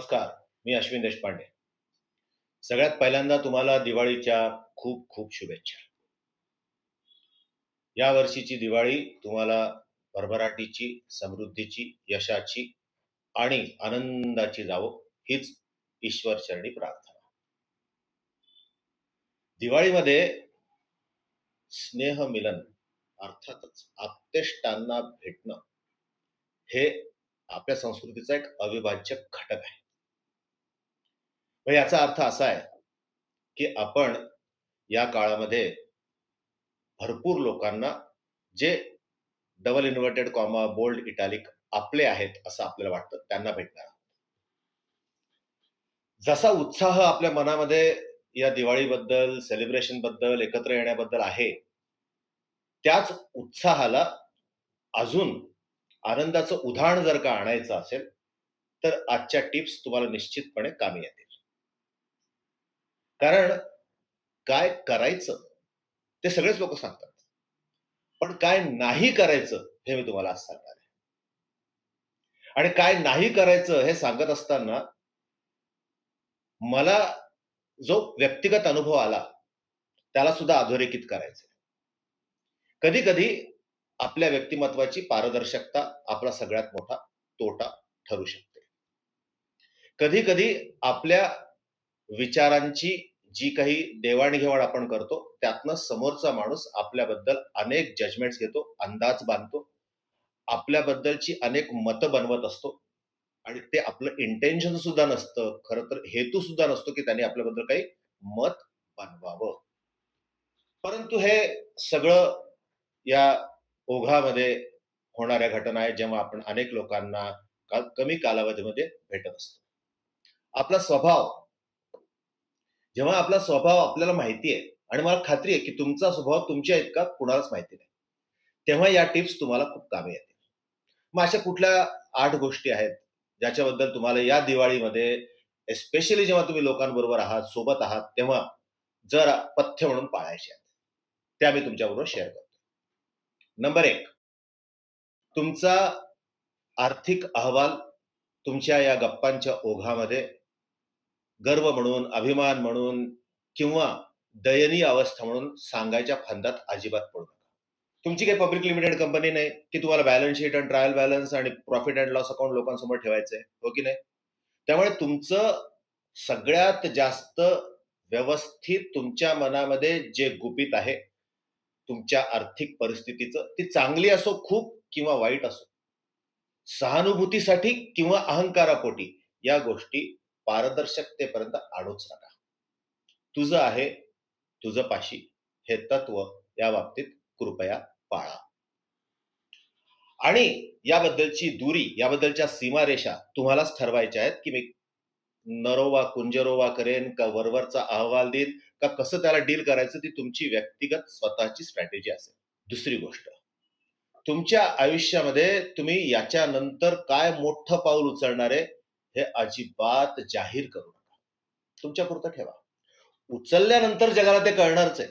नमस्कार मी अश्विन देशपांडे. सगळ्यात पहिल्यांदा तुम्हाला दिवाळीच्या खूप खूप शुभेच्छा. या वर्षीची दिवाळी तुम्हाला भरभराटीची समृद्धीची यशाची आणि आनंदाची जावो हीच ईश्वर चरणी प्रार्थना. दिवाळीमध्ये स्नेह मिलन अर्थातच आप्तेष्टांना भेटणं हे आपल्या संस्कृतीचा एक अविभाज्य घटक आहे. मग याचा अर्थ असा आहे की आपण या काळामध्ये भरपूर लोकांना जे double inverted comma bold italic आपले आहेत असं आपल्याला वाटतं त्यांना भेटणार आहोत. जसा उत्साह आपल्या मनामध्ये या दिवाळीबद्दल सेलिब्रेशनबद्दल एकत्र येण्याबद्दल आहे त्याच उत्साहाला अजून आनंदाचं उदाहरण जर का आणायचं असेल तर आजच्या टिप्स तुम्हाला निश्चितपणे कामी येतील कारण काय करायचं ते सगळेच लोक सांगतात. पण काय नाही करायचं हे मी तुम्हाला आज सांगणार आहे. आणि काय नाही करायचं हे सांगत असताना मला जो व्यक्तिगत अनुभव आला त्याला सुद्धा अधोरेखित करायचं कधी कधी आपल्या व्यक्तिमत्वाची पारदर्शकता आपला सगळ्यात मोठा तोटा ठरू शकते. कधी कधी आपल्या विचारांची जी काही देवाणघेवाण आपण करतो त्यातनं समोरचा माणूस आपल्याबद्दल अनेक जजमेंट्स घेतो अंदाज बांधतो आपल्याबद्दलची अनेक मतं बनवत असतो आणि ते आपलं इंटेन्शन सुद्धा नसतं. खरं तर हेतू सुद्धा नसतो की त्यांनी आपल्याबद्दल काही मत बनवावं. परंतु हे सगळं या ओघामध्ये होणाऱ्या घटना आहेत जेव्हा आपण अनेक लोकांना का- कमी कालावधीमध्ये भेटत असतो. आपला स्वभाव जेव्हा आपला स्वभाव आपल्याला माहिती आहे आणि मला खात्री आहे की तुमचा स्वभाव तुमच्या इतका कुणालाच माहिती नाही तेव्हा या टिप्स तुम्हाला खूप कामे येतील. मग अशा कुठल्या आठ गोष्टी आहेत ज्याच्याबद्दल तुम्हाला या दिवाळीमध्ये एस्पेशली जेव्हा तुम्ही लोकांबरोबर आहात सोबत आहात तेव्हा जर पथ्य म्हणून पाळायचे आहेत. त्या मी तुमच्याबरोबर शेअर करतो. नंबर एक तुमचा आर्थिक अहवाल तुमच्या या गप्पांच्या ओघामध्ये गर्व म्हणून अभिमान म्हणून किंवा दयनीय अवस्था म्हणून सांगायच्या फंदात अजिबात पडू नका. तुमची काही पब्लिक लिमिटेड कंपनी नाही की तुम्हाला बॅलन्स शीट आणि ट्रायल बॅलन्स आणि प्रॉफिट अँड लॉस अकाउंट लोकांसमोर ठेवायचंय हो की नाही? त्यामुळे तुमचं सगळ्यात जास्त व्यवस्थित तुमच्या मनामध्ये जे गुपित आहे तुमच्या आर्थिक परिस्थितीचं ती चांगली असो खूप किंवा वाईट असो सहानुभूतीसाठी किंवा अहंकारापोटी या गोष्टी पारदर्शकतेपर्यंत आडोच नका. तुझं आहे तुझं पाशी हे तत्व या बाबतीत कृपया पाळा. आणि याबद्दलची दुरी याबद्दलच्या सीमारेषा तुम्हालाच ठरवायच्या आहेत की मी नरोवा कुंजरोवा करेन का वरवरचा अहवाल देईन का कसं त्याला डील करायचं ती तुमची व्यक्तिगत स्वतःची स्ट्रॅटेजी असेल. दुसरी गोष्ट तुमच्या आयुष्यामध्ये तुम्ही याच्यानंतर काय मोठं पाऊल उचलणार आहे हे अजिबात जाहीर करू नका. तुमच्या पुरतं ठेवा. उचलल्यानंतर जगाला ते कळणारच आहे.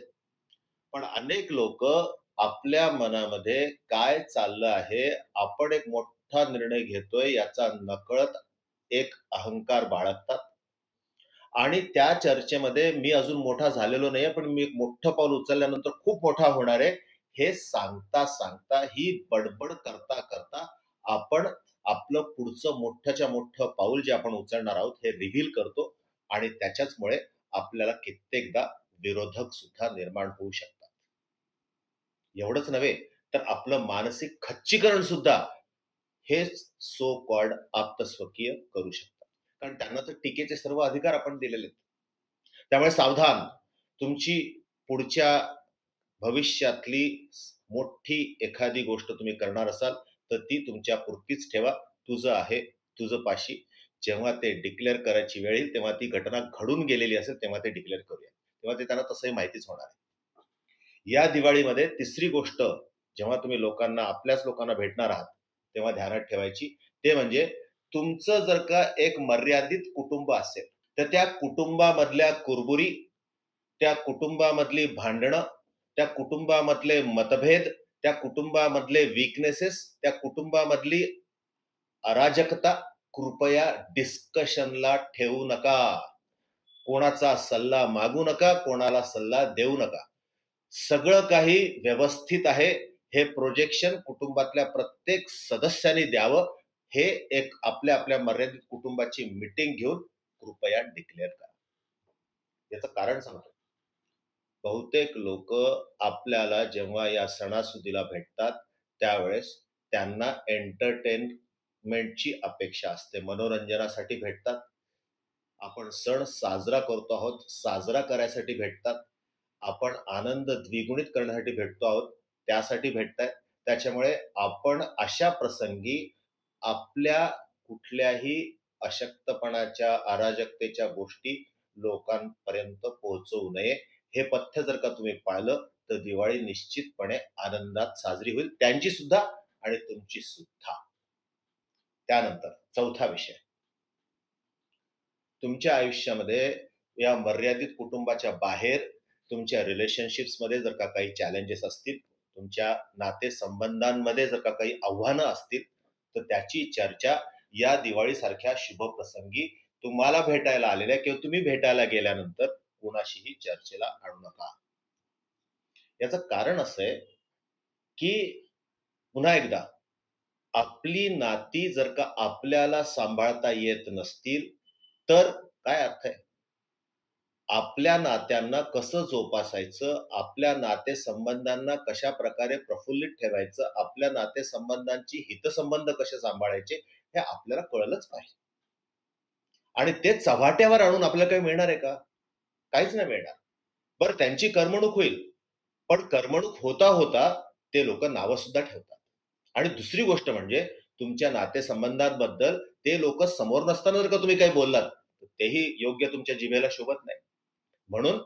पण अनेक लोक आपल्या मनामध्ये काय चाललं आहे आपण एक मोठा निर्णय घेतोय याचा नकळत एक अहंकार बाळगतात. आणि त्या चर्चेमध्ये मी अजून मोठा झालेलो नाहीये पण मी एक मोठं पाऊल उचलल्यानंतर खूप मोठा होणार आहे. हे सांगता सांगता ही बडबड करता करता आपण आपलं पुढचं मोठ्याच्या मोठं पाऊल जे आपण उचलणार आहोत हे रिव्हील करतो आणि त्याच्याचमुळे आपल्याला कित्येकदा विरोधक सुद्धा निर्माण होऊ शकतात. एवढंच नव्हे तर आपलं मानसिक खच्चीकरण सुद्धा हेच सो कॉल्ड आप्तस्वकीय करू शकतात कारण त्यांना तर टीकेचे सर्व अधिकार आपण दिलेले आहेत. त्यामुळे सावधान तुमची पुढच्या भविष्यातली मोठी एखादी गोष्ट तुम्ही करणार असाल तर ती तुमच्या पुरतीच ठेवा. तुझं आहे तुझं पाशी. जेव्हा ते डिक्लेअर करायची वेळ येईल तेव्हा ती घटना घडून गेलेली असेल तेव्हा ते डिक्लेअर करूया. तेव्हा ते त्यांना तसंही माहितीच होणार आहे. या दिवाळीमध्ये तिसरी गोष्ट जेव्हा तुम्ही लोकांना आपल्याच लोकांना भेटणार आहात तेव्हा ध्यानात ठेवायची. ते म्हणजे तुमचं जर का एक मर्यादित कुटुंब असेल तर त्या कुटुंबामधल्या कुरबुरी त्या कुटुंबामधली भांडणं त्या कुटुंबामधले मतभेद त्या कुटुंबामधले विकनेसेस त्या कुटुंबामधली अराजकता कृपया डिस्कशनला ठेवू नका. कोणाचा सल्ला मागू नका कोणाला सल्ला देऊ नका. सगळं काही व्यवस्थित आहे. हे प्रोजेक्शन कुटुंबातल्या प्रत्येक सदस्याने द्यावं. हे एक आपल्या आपल्या मर्यादित कुटुंबाची मीटिंग घेऊन कृपया डिक्लेअर करा. याचं कारण सांगतो. बहुतेक लोक आपल्याला जेव्हा या सणासुदीला भेटतात त्यावेळेस त्यांना एंटरटेन एंटरटेनमेंटची अपेक्षा असते. मनोरंजनासाठी भेटतात. आपण सण साजरा करतो आहोत. साजरा करायसाठी भेटतात. आपण आनंद द्विगुणित करण्यासाठी भेटतो आहोत. त्यासाठी भेटतायत त्याच्यामुळे आपण अशा प्रसंगी आपल्या कुठल्याही अशक्तपणाच्या अराजकतेच्या गोष्टी लोकांपर्यंत पोहोचवू नये. हे पथ्य जर का तुम्ही पाळलं तर दिवाळी निश्चितपणे आनंदात साजरी होईल. त्यांची सुद्धा आणि तुमची सुद्धा. त्यानंतर चौथा विषय. तुमच्या आयुष्यामध्ये या मर्यादित कुटुंबाच्या बाहेर तुमच्या रिलेशनशिप्समध्ये जर का काही चॅलेंजेस असतील तुमच्या नातेसंबंधांमध्ये जर का काही आव्हानं असतील तर त्याची चर्चा या दिवाळीसारख्या शुभप्रसंगी तुम्हाला भेटायला आलेल्या किंवा तुम्ही भेटायला गेल्यानंतर कोणाशीही चर्चेला आणू नका. याचं कारण असं आहे की पुन्हा एकदा आपली नाती जर का आपल्याला सांभाळता येत नसतील तर काय अर्थ आहे? आपल्या नात्यांना कसं जोपासायचं? आपल्या नातेसंबंधांना कशा प्रकारे प्रफुल्लित ठेवायचं? आपल्या नातेसंबंधांची हितसंबंध कसे सांभाळायचे? हे आपल्याला कळलंच पाहिजे. आणि ते चव्हाट्यावर आणून आपल्याला काही मिळणार आहे का? काहीच नाही मिळणार. बरं त्यांची करमणूक होईल. पण करमणूक होता होता ते लोक नावं सुद्धा ठेवतात. आणि दुसरी गोष्ट म्हणजे तुमच्या नातेसंबंधांबद्दल ते लोक समोर नसताना जर का तुम्ही काही बोललात तेही योग्य तुमच्या जिभेला शोभत नाही. म्हणून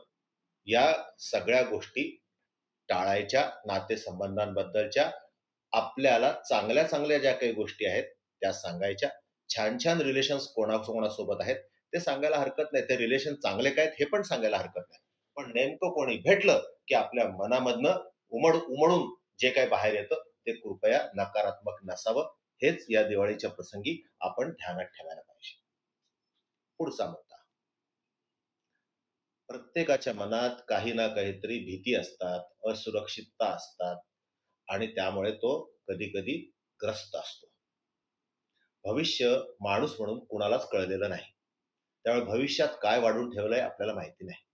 या सगळ्या गोष्टी टाळायच्या नातेसंबंधांबद्दलच्या आपल्याला चांगल्या चांगल्या ज्या काही गोष्टी आहेत त्या सांगायच्या. छान छान रिलेशन्स कोणा कोणासोबत आहेत ते सांगायला हरकत नाही. ते रिलेशन चांगले काय आहेत हे पण सांगायला हरकत नाही. पण नेमकं कोणी भेटलं की आपल्या मनामधनं उमड उमडून जे काही बाहेर येतं ते कृपया नकारात्मक नसावं. हेच या दिवाळीच्या प्रसंगी आपण ध्यानात ठेवायला पाहिजे. पुढचा मुद्दा. प्रत्येकाच्या मनात काही ना काहीतरी भीती असतात असुरक्षितता असतात आणि त्यामुळे तो कधी कधी ग्रस्त असतो. भविष्य माणूस म्हणून कुणालाच कळलेलं नाही. त्यामुळे भविष्यात काय वाढून ठेवलंय आपल्याला माहिती नाही.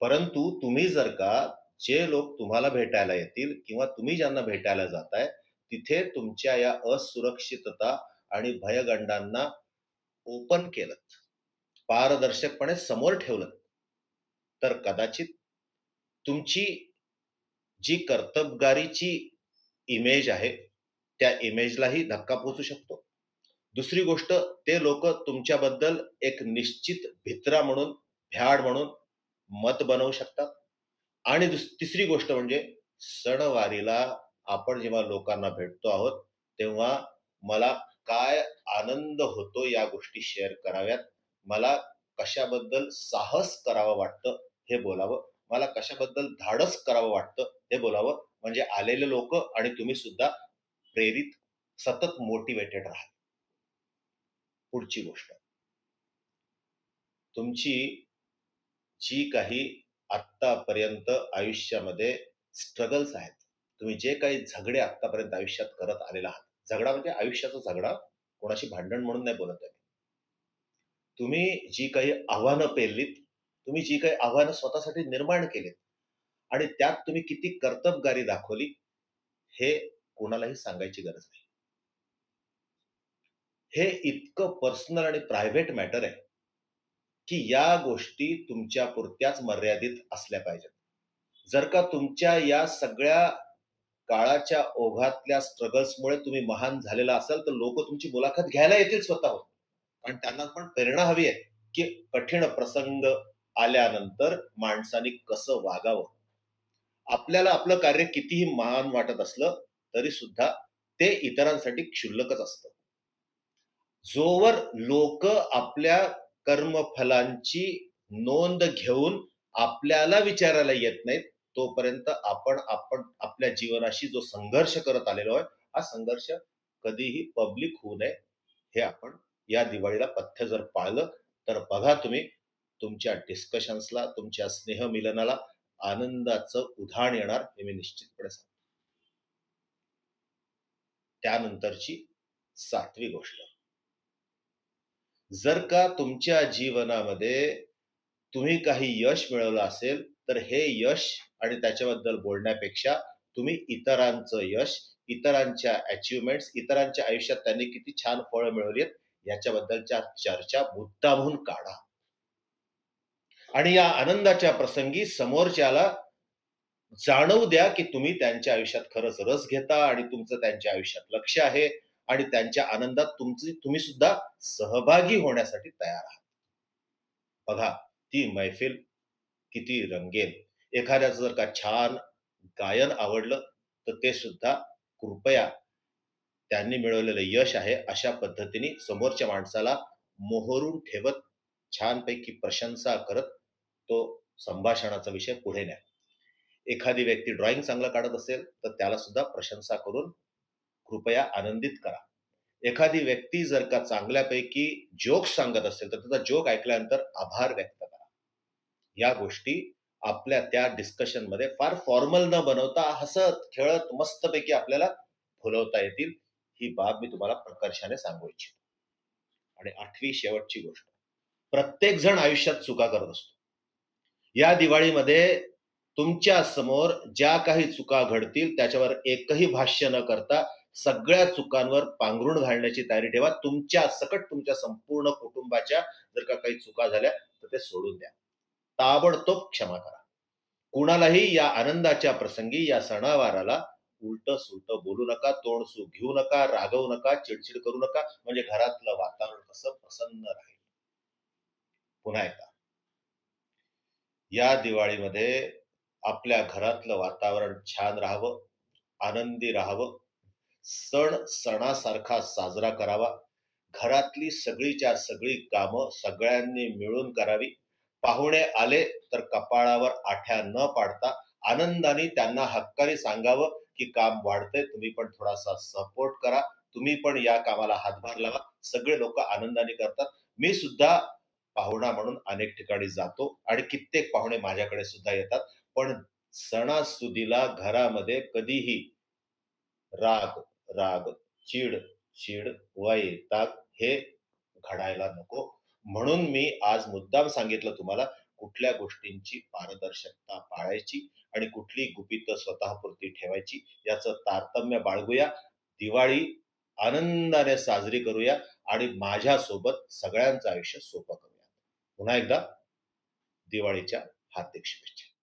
परंतु तुम्ही जर का जे लोक तुम्हाला भेटायला येतील किंवा तुम्ही ज्यांना भेटायला जाताय तिथे तुमच्या या असुरक्षितता आणि भयगंडांना ओपन केलं पारदर्शकपणे समोर ठेवलं तर कदाचित तुमची जी कर्तबगारीची इमेज आहे त्या इमेजलाही धक्का पोचू शकतो. दुसरी गोष्ट ते लोक तुमच्याबद्दल एक निश्चित भित्रा म्हणून भ्याड म्हणून मत बनवू शकतात. आणि दुस तिसरी गोष्ट म्हणजे सणवारीला आपण जेव्हा लोकांना भेटतो आहोत तेव्हा मला काय आनंद होतो या गोष्टी शेअर कराव्यात? मला कशाबद्दल साहस करावं वाटतं हे बोलावं? मला कशाबद्दल धाडस करावं वाटतं हे बोलावं? म्हणजे आलेले लोक आणि तुम्ही सुद्धा प्रेरित सतत मोटिवेटेड राहा. पुढची गोष्ट. तुमची जी काही आत्तापर्यंत आयुष्यामध्ये स्ट्रगल्स आहेत. तुम्ही जे काही झगडे आत्तापर्यंत आयुष्यात करत आलेला आहात. झगडा म्हणजे आयुष्याचा झगडा. कोणाशी भांडण म्हणून नाही बोलत आहे. तुम्ही जी काही आव्हानं पेरलीत तुम्ही जी काही आव्हानं स्वतःसाठी निर्माण केलीत आणि त्यात तुम्ही किती कर्तबगारी दाखवली हे कोणालाही सांगायची गरज नाही. हे इतकं पर्सनल आणि प्रायव्हेट मॅटर आहे. की या गोष्टी तुमच्या पुरत्याच मर्यादित असल्या पाहिजेत. जर का तुमच्या या सगळ्या काळाच्या ओघातल्या स्ट्रगल्समुळे तुम्ही महान झालेला असाल तर लोक तुमची मुलाखत घ्यायला येतील स्वतःहून. कारण त्यांना पण प्रेरणा हवी आहे की कठीण प्रसंग आल्यानंतर माणसाने कसं वागावं. आपल्याला आपलं कार्य कितीही महान वाटत असलं तरी सुद्धा ते इतरांसाठी क्षुल्लकच असतं. जोवर लोक आपल्या कर्मफलांची नोंद घेऊन आपल्याला विचारायला येत नाहीत तोपर्यंत आपण आपण आपल्या जीवनाशी जो संघर्ष करत आलेलो आहे हा संघर्ष कधीही पब्लिक होऊ नये हे आपण या दिवाळीला पथ्य जर पाळलं तर बघा तुम्ही तुमच्या डिस्कशन्सला तुमच्या स्नेह मिलनाला आनंदाचं उधाण येणार हे मी निश्चितपणे सांगतो. त्यानंतरची सातवी गोष्ट. जर का तुमच्या जीवनामध्ये तुम्ही काही यश मिळवलं असेल तर हे यश आणि त्याच्याबद्दल बोलण्यापेक्षा तुम्ही इतरांचं यश इतरांच्या अचिव्हमेंट्स इतरांच्या आयुष्यात त्यांनी किती छान फळं मिळवली आहेत याच्याबद्दलच्या चर्चा मुद्दामहून काढा. आणि या आनंदाच्या प्रसंगी समोरच्याला जाणवू द्या की तुम्ही त्यांच्या आयुष्यात खरंच रस घेता आणि तुमचं त्यांच्या आयुष्यात लक्ष आहे. आणि त्यांच्या आनंदात तुमची तुम्ही सुद्धा सहभागी होण्यासाठी तयार आहात. बघा ती मैफिल किती रंगेल. एखाद्याचं जर का छान गायन आवडलं तर ते सुद्धा कृपया त्यांनी मिळवलेलं यश आहे अशा पद्धतीने समोरच्या माणसाला मोहरून ठेवत छानपैकी प्रशंसा करत तो संभाषणाचा विषय पुढे न्या. एखादी व्यक्ती ड्रॉइंग चांगलं काढत असेल तर त्याला सुद्धा प्रशंसा करून कृपया आनंदित करा. एखादी व्यक्ती जर का चांगल्यापैकी जोक सांगत असेल तर त्याचा जोक ऐकल्यानंतर आभार व्यक्त करा. या गोष्टी आपल्या त्या डिस्कशनमध्ये फार फॉर्मल न बनवता हसत खेळत मस्तपैकी आपल्याला फुलवता येतील ही बाब मी तुम्हाला प्रकर्षाने सांगू इच्छितो. आणि आठवी शेवटची गोष्ट. प्रत्येक जण आयुष्यात चुका करत असतो. या दिवाळीमध्ये तुमच्यासमोर ज्या काही चुका घडतील त्याच्यावर एकही भाष्य न करता सगळ्या चुकांवर पांघरून घालण्याची तयारी ठेवा. तुमच्या सकट तुमच्या संपूर्ण कुटुंबाच्या जर का काही चुका झाल्या तर ते सोडून द्या. ताबडतोब क्षमा करा. कुणालाही या आनंदाच्या प्रसंगी या सणावाराला उलट सुलट बोलू नका तोंड सु घेऊ नका रागवू नका चिडचिड करू नका. म्हणजे घरातलं वातावरण कसं प्रसन्न राहील. पुन्हा एकदा. या दिवाळीमध्ये आपल्या घरातलं वातावरण छान राहावं आनंदी राहावं. सण सणासारखा साजरा करावा. घरातली सगळीच्या सगळी कामं सगळ्यांनी मिळून करावी. पाहुणे आले तर कपाळावर आठ्या न पाडता आनंदाने त्यांना हक्काने सांगावं की काम वाढतंय तुम्ही पण थोडासा सपोर्ट करा. तुम्ही पण या कामाला हातभार लावा. सगळे लोक आनंदाने करतात. मी सुद्धा पाहुणा म्हणून अनेक ठिकाणी जातो आणि कित्येक पाहुणे माझ्याकडे सुद्धा येतात. पण सणासुदीला घरामध्ये कधीही राग राग चीड चीड वाई ताक हे घडायला नको. म्हणून मी आज मुद्दाम सांगितलं तुम्हाला कुठल्या गोष्टींची पारदर्शकता पाळायची आणि कुठली गुपित स्वतःपुरती ठेवायची याचं तारतम्य बाळगूया. दिवाळी आनंदाने साजरी करूया आणि माझ्यासोबत सगळ्यांचं आयुष्य सोपं करूया. पुन्हा एकदा दिवाळीच्या हार्दिक शुभेच्छा.